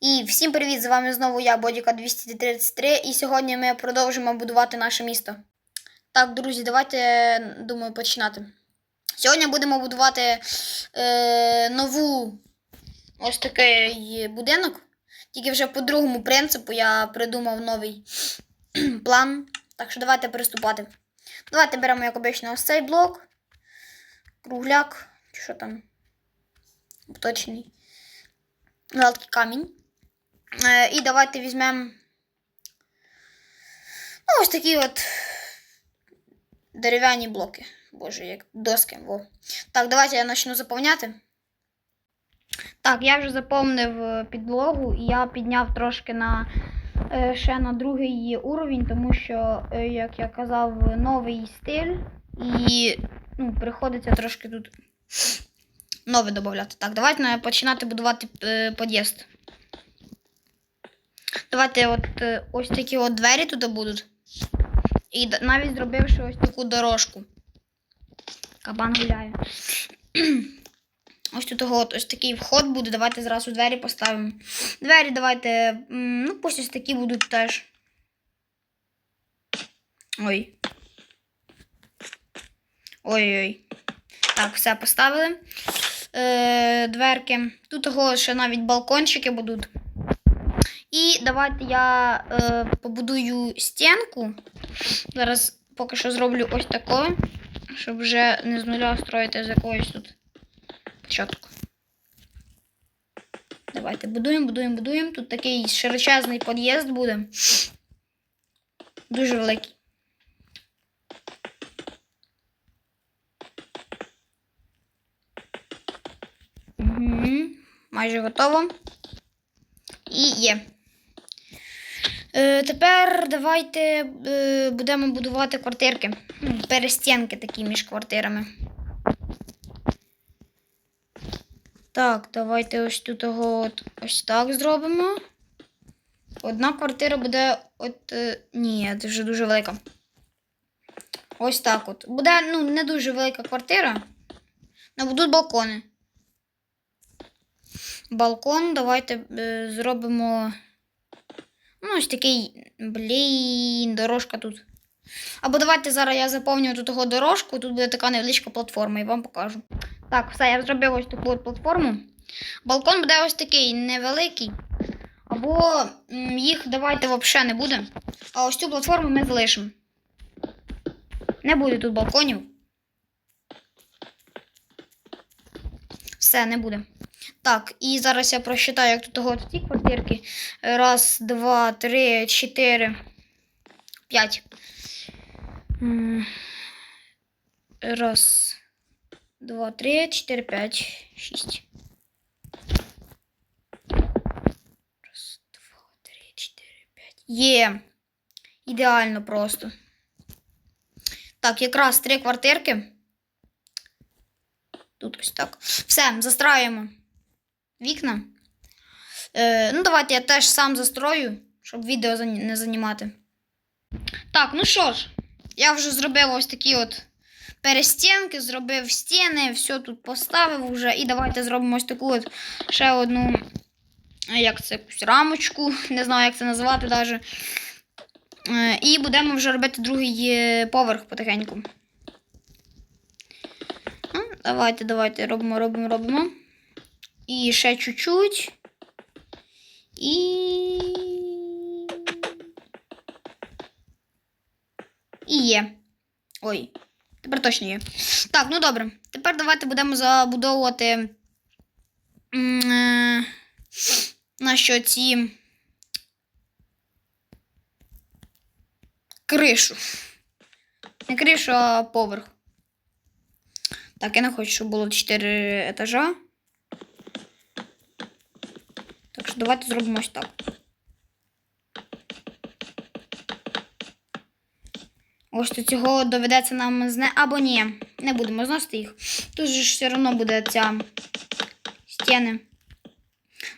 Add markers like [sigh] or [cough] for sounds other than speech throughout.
І всім привіт! З вами знову я, Бодіка 233, і сьогодні ми продовжимо будувати наше місто. Так, друзі, давайте, думаю, починати. Сьогодні будемо будувати е, нову ось такий будинок. Тільки вже по другому принципу я придумав новий [clears throat] план. Так що давайте приступати. Давайте беремо, як обично, ось цей блок, кругляк, чи що там, точний, гладкий камінь. Е, і давайте візьмемо ну, ось такі от дерев'яні блоки. Боже, як доски. Во. Так, давайте я почну заповняти. Так, я вже заповнив е, підлогу і я підняв трошки на е, ще на другий уровень, тому що, як я казав, новий стиль і ну, приходиться трошки тут нове додати. Так, давайте починати будувати під'їзд. Давайте от е, ось такі от двері тут будуть. І навіть зробивши ось таку дорожку. Кабан гуляє. Ось тут от, ось такий вход буде. Давайте зразу двері поставимо. Двері давайте. Ну, пусть ось такі будуть теж. Ой. Ой-ой. Так, все поставили. Е, дверки. Тут ще навіть балкончики будуть. І давайте я е, побудую стінку. Зараз поки що зроблю ось таке, щоб вже не з нуля строїти з якоїсь тут початку. Давайте будуємо, будуємо, будуємо. Тут такий широчезний під'їзд буде. Дуже великий. Угу. Майже готово. І є. Е, тепер давайте е, будемо будувати квартирки. Ну, Перестінки такі між квартирами. Так, давайте ось тут от, ось так зробимо. Одна квартира буде от. е, ні, це вже дуже велика. Ось так от. Буде ну, не дуже велика квартира. але будуть балкони. Балкон давайте е, зробимо. Ну, ось такий, блін, дорожка тут. Або давайте зараз я заповню тут того дорожку, тут буде така невеличка платформа, і вам покажу. Так, все, я зробив ось таку от платформу. Балкон буде ось такий невеликий. Або їх давайте взагалі не буде. А ось цю платформу ми залишимо. Не буде тут балконів. Все, не буде. Так, і зараз я просчитаю, як тут от ці квартирки. Раз, два, три, чотири, п'ять. Раз, два, три, чотири, п'ять, шість. Раз, два, три, чотири, п'ять. Є. Ідеально просто. Так, якраз три квартирки. Тут ось так. Все, застраюємо вікна. Е, ну, давайте я теж сам застрою, щоб відео не занімати. Так, ну що ж, я вже зробив ось такі от перестінки, зробив стіни, все тут поставив вже. І давайте зробимо ось таку от ще одну, як це, якусь рамочку, не знаю, як це назвати навіть. Е, і будемо вже робити другий е, поверх потихеньку. Ну, Давайте, давайте, робимо, робимо, робимо. І ще чуть-чуть. І. І є. Ой, тепер точно є. Так, ну добре. Тепер давайте будемо забудовувати е, наші ці кришу. Не кришу, а поверх. Так, я не хочу, щоб було 4 етажа. Давайте зробимо ось так. Ось до цього доведеться нам зне. Або ні, не будемо зносити їх. Тут же ж все одно буде ця стіни.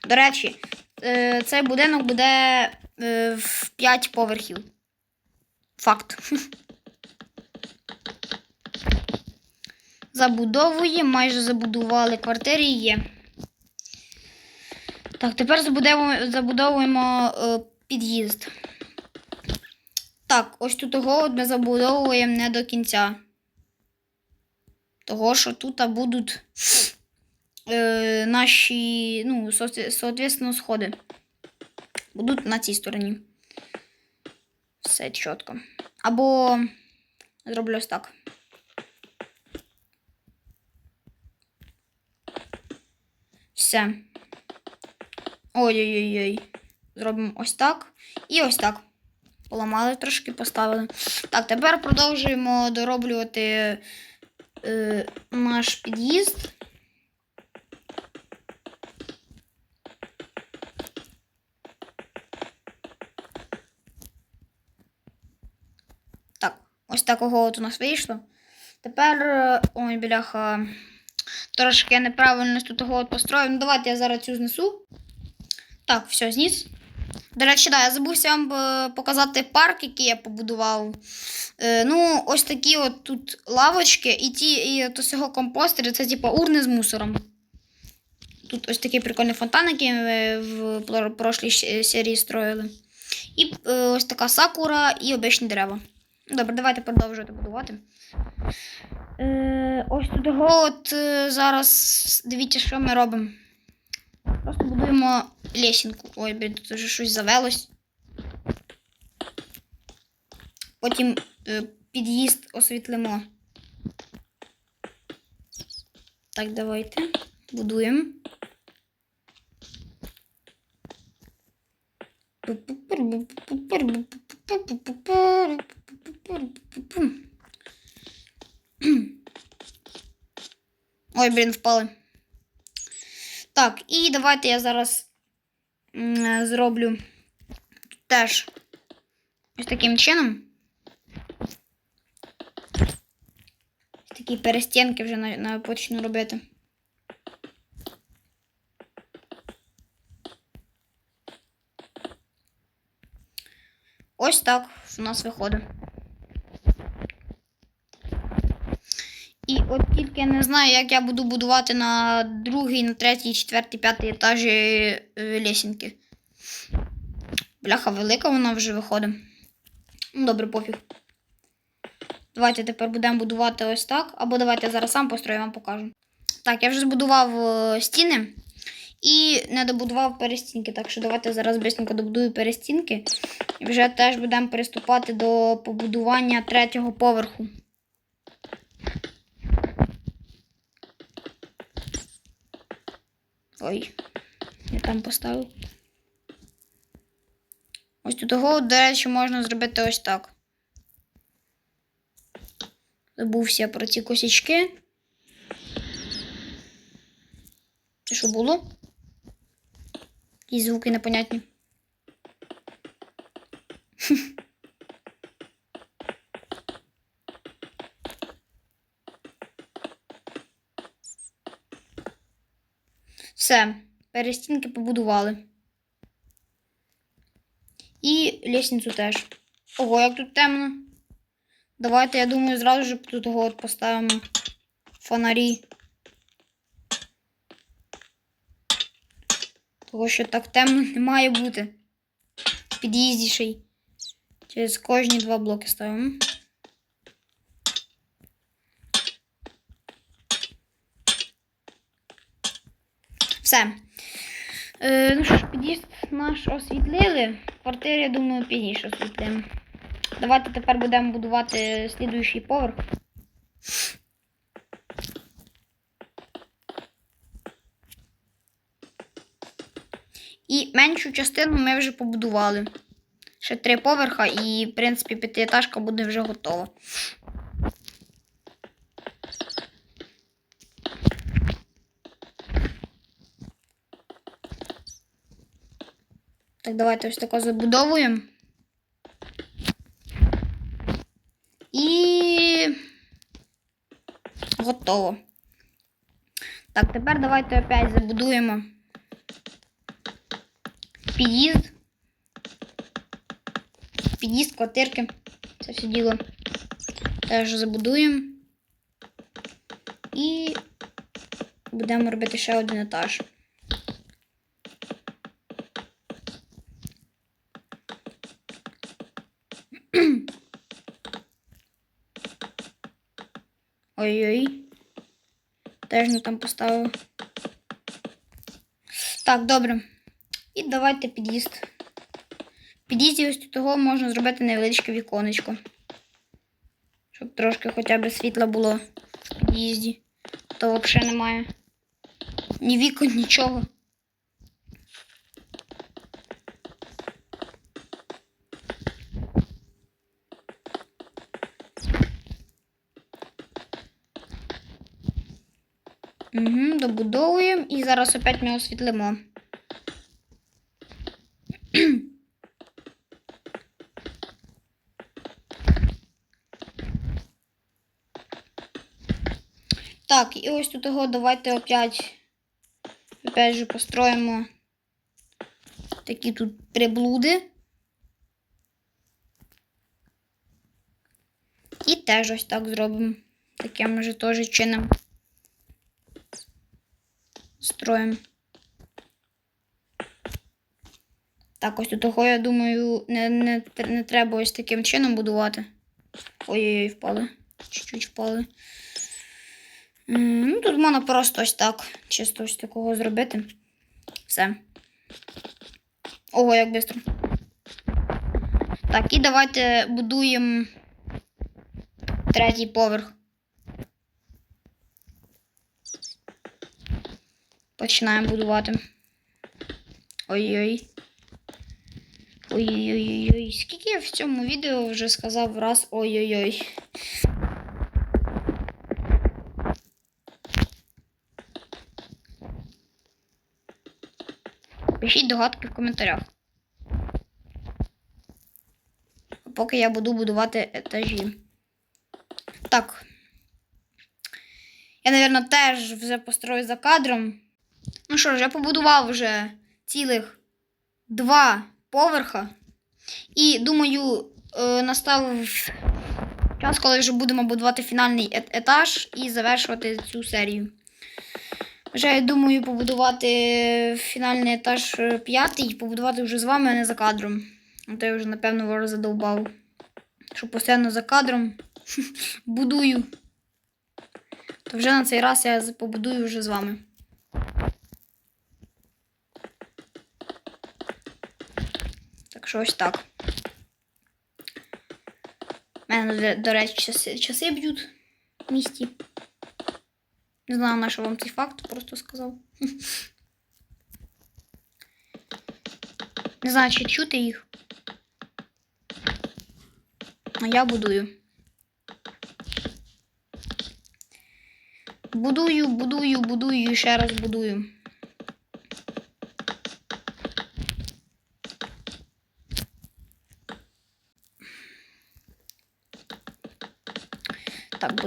До речі, е, цей будинок буде е, в 5 поверхів. Факт. [laughs] Забудовує, майже забудували квартири є. Так, тепер забудовуємо, забудовуємо е, під'їзд. Так, ось тут того ми забудовуємо не до кінця. Того, що тут будуть е, наші, ну, соответственно, сходи. Будуть на цій стороні. Все чітко. Або зроблю ось так. Все. Ой-ой-ой. Зробимо ось так. І ось так. Поламали трошки, поставили. Так, тепер продовжуємо дороблювати е, наш під'їзд. Так, ось такого от у нас вийшло. Тепер. е, Ой, бляха. Трошки я неправильно тут того от построїв. Ну, давайте я зараз цю знесу. Так, все, зніс. До речі, да, я забувся вам е, показати парк, який я побудував. Е, ну, ось такі от тут лавочки, і ті, і от усього компостери, це типу урни з мусором. Тут ось такий прикольний фонтан, який ми в прошлій серії строїли. І е, ось така сакура і обичні дерева. Добре, давайте продовжувати будувати. Е, ось тут от е, зараз дивіться, що ми робимо. Просто будуємо лесінку. Ой, блін, тут вже щось завелось. Потім е, під'їзд освітлимо. Так, давайте. Будуємо. Ой, блін, впали. Так, і давайте я зараз зроблю теж ось таким чином. Такі перестінки вже на, на почну робити. Ось так у нас виходить. І от тільки не знаю, як я буду будувати на другий, на третій, четвертий, п'ятий етажі е, лесінки. Бляха велика вона вже виходить. Ну, добре, пофіг. Давайте тепер будемо будувати ось так. Або давайте я зараз сам построю, вам покажу. Так, я вже збудував е, стіни і не добудував перестінки. Так що давайте зараз бисенько добудую перестінки. І вже теж будемо приступати до побудування третього поверху. Ой, я там поставив. Ось тут того, до речі, можна зробити ось так. Забувся про ці косячки. Це що було? Якісь звуки непонятні. [laughs] Все, перестінки побудували. І лісницю теж. Ого, як тут темно. Давайте, я думаю, зразу ж тут от поставимо фонарі. Того, що так темно не має бути. В під'їзді ще. Через кожні два блоки ставимо. Все. Е, ну що ж, під'їзд наш освітлили. Квартиру, я думаю, пізніше освітлимо. Давайте тепер будемо будувати слідуючий поверх. І меншу частину ми вже побудували. Ще три поверха, і, в принципі, п'ятиэтажка буде вже готова. Давайте ось тако забудовуємо. І готово. Так, тепер давайте опять забудуємо під'їзд. Під'їзд, квартирки. Це все діло. Теж забудуємо. І будемо робити ще один етаж. Ой-ой. Теж не там поставив. Так, добре. І давайте під'їзд. Під'їзді ось до того можна зробити невеличке віконечко. Щоб трошки хоча б світла було в під'їзді. То взагалі немає. Ні вікон, нічого. Угу, добудовуємо і зараз опять ми освітлимо. Так, і ось тут його давайте опять, опять же построїмо такі тут приблуди. І теж ось так зробимо. Таким же теж чином строїмо. Так, ось того, я думаю, не, не, не треба ось таким чином будувати. Ой-ой-ой, впали. Чуть-чуть впали. Ну, тут можна просто ось так, чисто ось такого зробити. Все. Ого, як швидко. Так, і давайте будуємо третій поверх. Починаємо будувати. Ой-ой. Ой-ой-ой. Скільки я в цьому відео вже сказав раз ой-ой-ой. Пишіть догадки в коментарях. Поки я буду будувати етажі. Так. Я, мабуть, теж вже построю за кадром. Ну що ж, я побудував вже цілих два поверха. І думаю, е, настав час, коли вже будемо будувати фінальний етаж і завершувати цю серію. Вже я думаю побудувати фінальний етаж е, п'ятий, побудувати вже з вами, а не за кадром. А то я вже, напевно, ворог задовбав. Що постійно за кадром [laughs] будую. То вже на цей раз я побудую вже з вами. Що ось так. У мене, до, речі, часи, часи б'ють в місті. Не знаю, на що вам цей факт, просто сказав. [laughs] Не знаю, чи чути їх. А я будую. Будую, будую, будую і ще раз будую.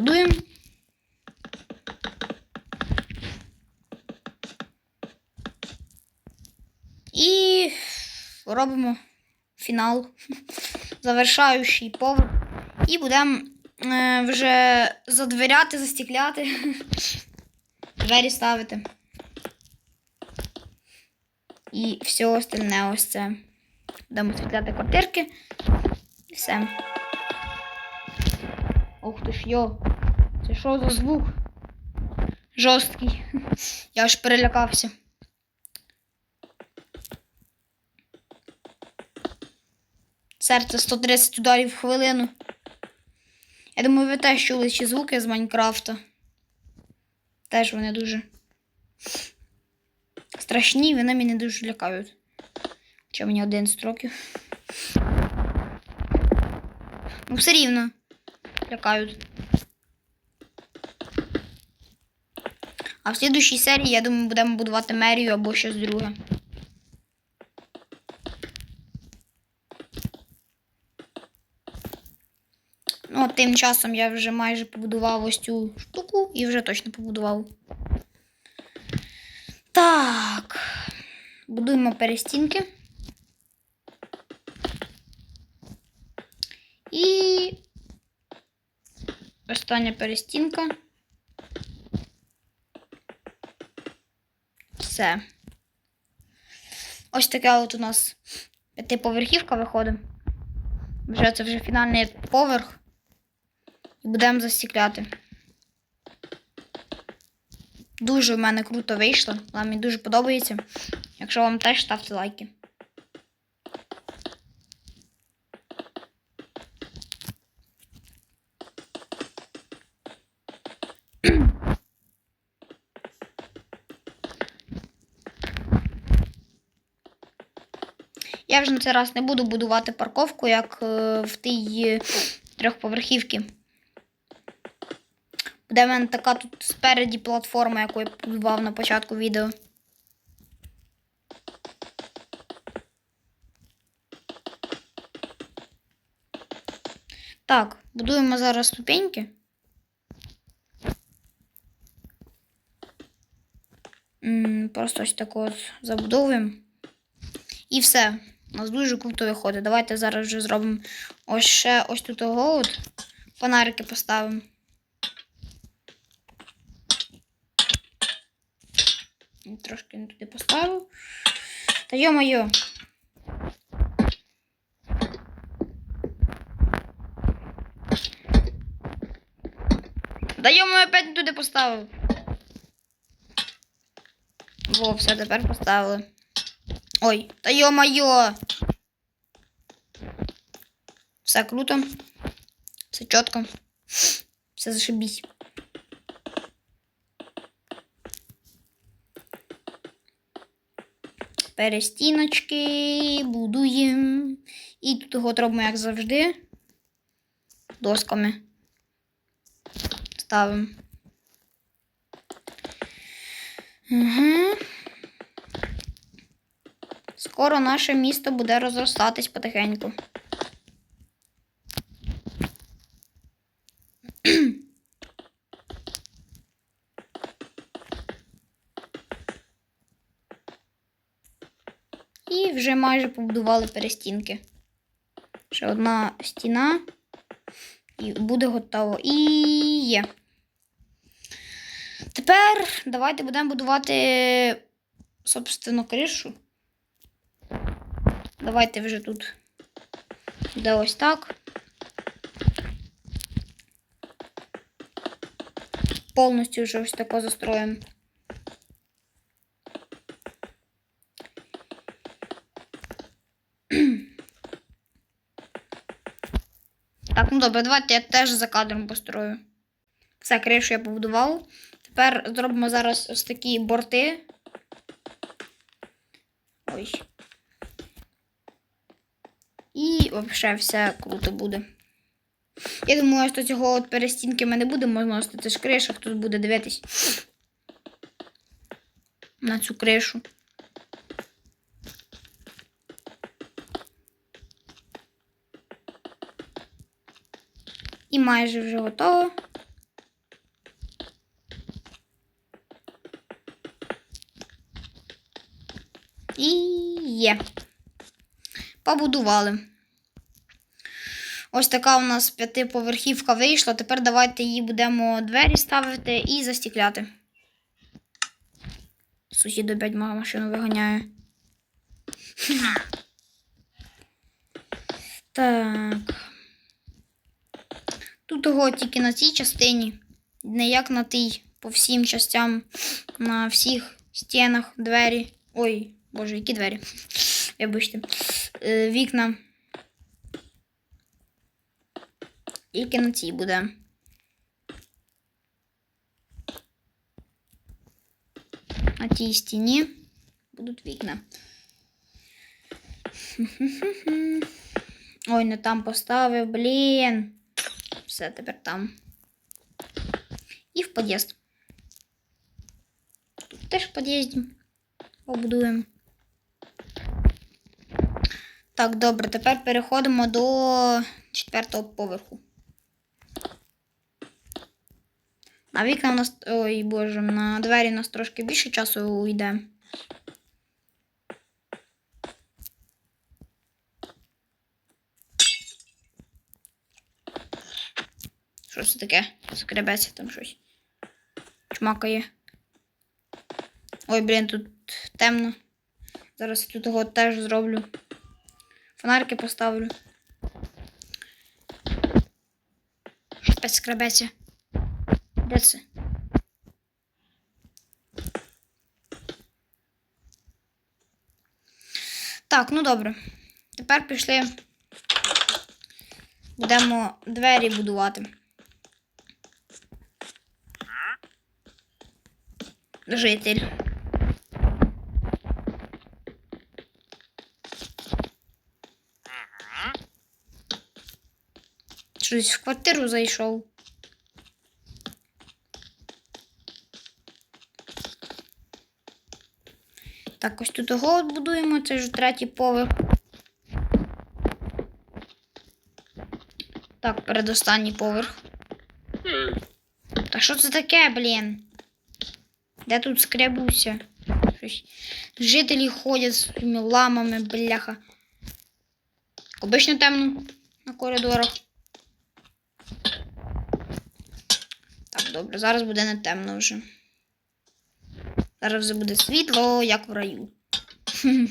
Так, будуємо. І робимо фінал, [laughs] завершаючий поверх. І будемо е, вже задвіряти, застікляти, [laughs] двері ставити. І все остальне ось це. Будемо освітляти квартирки. І все. Ух ти ж йо. Це що за звук? Жорсткий. [laughs] Я аж перелякався. Серце 130 ударів в хвилину. Я думаю, ви теж чули ці звуки з Майнкрафта. Теж вони дуже страшні, вони мене дуже лякають. Хоча мені 11 років. Ну, все рівно лякають. А в слідущій серії, я думаю, будемо будувати мерію або щось друге. Ну, тим часом я вже майже побудував ось цю штуку і вже точно побудував. Так. Будуємо перестінки. І остання перестінка. Все. Ось така от у нас п'ятиповерхівка виходить. Вже це вже фінальний поверх. І будемо застікляти. Дуже в мене круто вийшло. Вам мені дуже подобається. Якщо вам теж ставте лайки. Я вже на цей раз не буду будувати парковку, як е, в тій е, трьохповерхівці. Буде в мене така тут спереді платформа, яку я побудував на початку відео. Так, будуємо зараз ступеньки. Просто ось таку от забудовуємо. І все. У нас дуже круто виходить. Давайте зараз вже зробимо ось ще ось тут от. Фонарики поставимо. Трошки не туди поставив. Та йо-моє. Да йо-моє, опять не туди поставив. Во, все, тепер поставили. Ой, та йо-моє. Все круто. Все чітко. Все зашибись. Перестіночки будуємо. І тут його робимо, як завжди. Досками. Ставимо. Угу. Скоро наше місто буде розростатись потихеньку. І вже майже побудували перестінки. Ще одна стіна. І буде готово. І є. Тепер давайте будемо будувати, собственно, кришу. Давайте вже тут буде ось так. Повністю вже ось тако застроїмо. [clears throat] Так, ну добре, давайте я теж за кадром построю. Все, кришу я побудував. Тепер зробимо зараз ось такі борти. Ой. І взагалі все круто буде. Я думаю, що цього от перестінки ми не будемо зносити. Це ж криша, хтось буде дивитись на цю кришу. І майже вже готово. І є. Побудували. Ось така у нас п'ятиповерхівка вийшла. Тепер давайте її будемо двері ставити і застікляти. Сусід опять машину виганяє. Так. Тут того тільки на цій частині, не як на тій, по всім частям, на всіх стінах, двері. Ой, боже, які двері. Вибачте. Е, вікна. Тільки на цій буде. На тій стіні будуть вікна. [laughs] Ой, не там поставив, блін. Все, тепер там. І в під'їзд. Теж в під'їзді побудуємо. Так, добре, тепер переходимо до четвертого поверху. На вікна у нас. Ой, боже, на двері у нас трошки більше часу йде. Що це таке? Скребеться там щось. Чмакає. Ой, блін, тут темно. Зараз тут його теж зроблю. Фонарики поставлю. Опять скрабеться. Це? Так, ну добре. Тепер пішли. Будемо двері будувати. Житель. Щось в квартиру зайшов. Так, ось тут його будуємо, це вже третій поверх. Так, передостанній поверх. Та що це таке, блін? Де тут скребуся? Щось. Жителі ходять з своїми ламами, бляха. Обично темно на коридорах. Так, добре, зараз буде не темно вже. Зараз вже буде світло, як в раю. [laughs]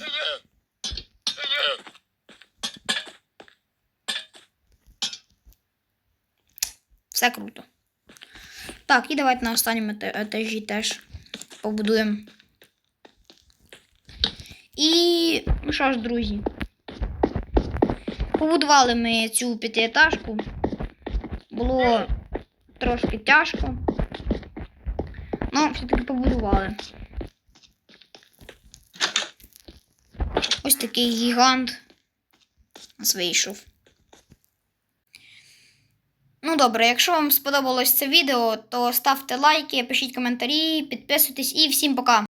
Все круто. Так, і давайте на останньому етажі теж побудуємо. І ну що ж, друзі. Побудували ми цю п'ятиетажку. Було трошки тяжко. Ну, все-таки побудували. Такий гігант нас вийшов. Ну добре, якщо вам сподобалось це відео, то ставте лайки, пишіть коментарі, підписуйтесь і всім пока!